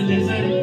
Listen, listen.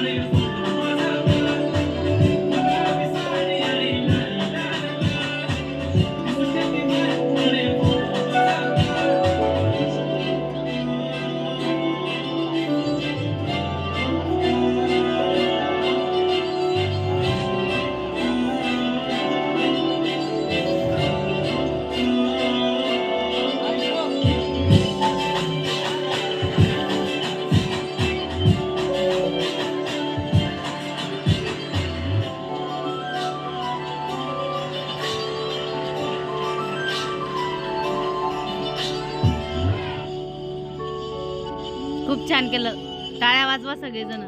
Hallelujah. खूप छान केलं. टाळ्या वाजवा सगळेजण.